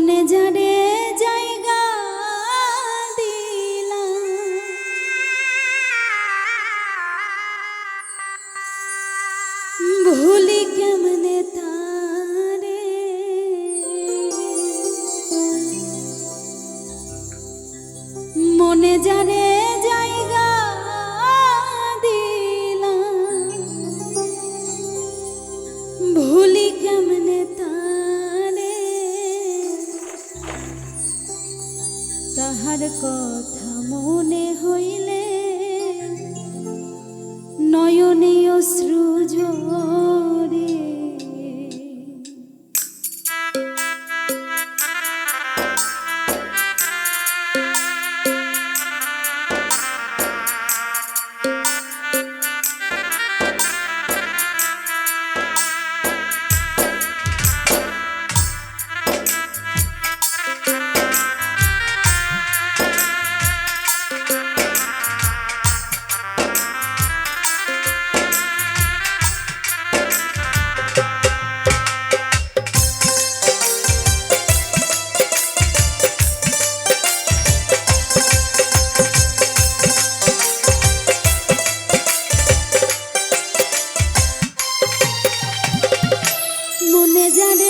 মনে জানে তাহার কথা মনে হইলে নয়নীয় অশ্রু মনে